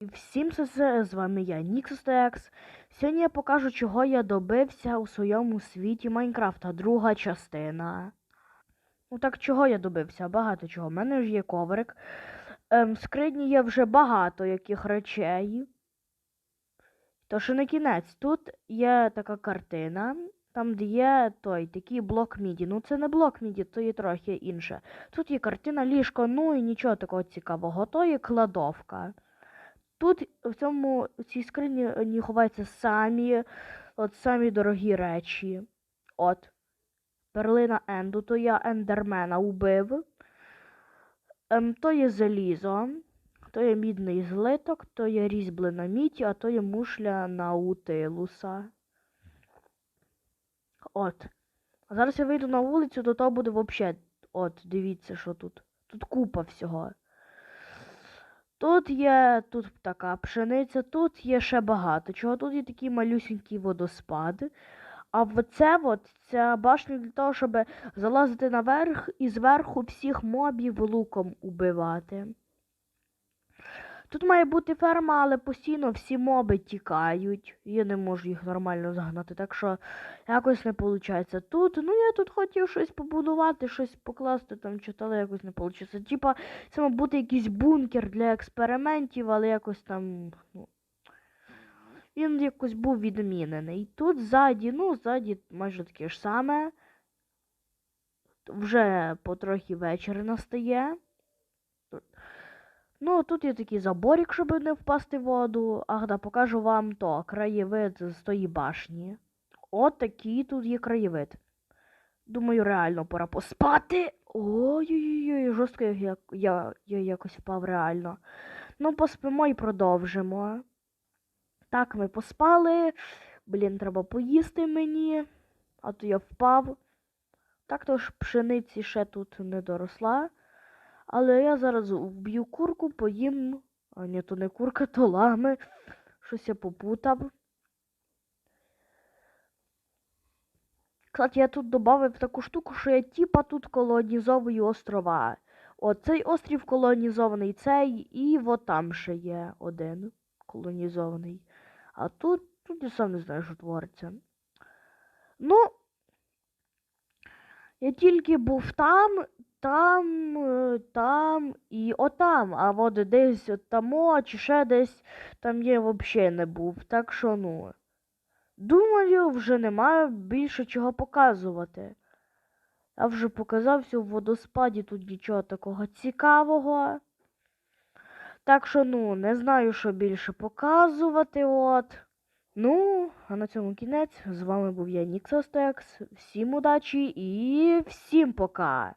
Всім СС, з вами я, Ніксостекс. Сьогодні я покажу, чого я добився у своєму світі Майнкрафта, друга частина. Ну так чого я добився? Багато чого. У мене ж є коврик. Ем, в скрині є вже багато яких речей. То що не кінець. Тут є така картина, там де є той такий блок міді. Ну це не блок міді, то є трохи інше. Тут є картина ліжко, ну і нічого такого цікавого. То є кладовка. Тут в цьому в цій скрині е, ховаються самі, от самі дорогі речі. От. Перлина Енду, то я ендермена убив. Ем, то є залізо, то є мідний злиток, то є різьблена мідь, а то є мушля наутилуса. От. А зараз я вийду на вулицю, то то буде взагалі. От, дивіться, що тут. Тут купа всього. Тут є тут така пшениця, тут є ще багато чого. Тут є такий малюсінькі водоспад. А це от, ця башня для того, щоб залазити наверх і зверху всіх мобів луком убивати. Тут має бути ферма, але постійно всі моби тікають. Я не можу їх нормально загнати, так що якось не виходить. Тут, ну я тут хотів щось побудувати, щось покласти там, чи але якось не вийшло. Типа, це мав бути якийсь бункер для експериментів, але якось там. Ну, він якось був відмінений. Тут ззаді, ну, ззаді майже таке ж саме. Вже потрохи вечір настає. Ну, тут є такий заборік, щоб не впасти в воду. Ах, да, покажу вам то, краєвид з тої башні. От такий тут є краєвид. Думаю, реально пора поспати. Ой-ой-ой, жорстко я, я, я, якось впав реально. Ну, поспимо і продовжимо. Так, ми поспали. Блін, треба поїсти мені. А то я впав. Так то ж пшениці ще тут не доросла. Але я зараз вб'ю курку, поїм. А ні, то не курка, то лами. Щось я попутав. Кстати, я тут додав таку штуку, що я типа тут колонізовую острова. От цей острів колонізований, цей, і от там ще є один колонізований. А тут, тут я сам не знаю, що твориться. Ну, я тільки був там, там, е, там і отам. А от десь от тамо, чи ще десь там я взагалі не був. Так що, ну. Думаю, вже немає більше чого показувати. Я вже показав все в водоспаді, тут нічого такого цікавого. Так що, ну, не знаю, що більше показувати. от. Ну, а на цьому кінець. З вами був я Ніксостекс. Всім удачі і всім пока!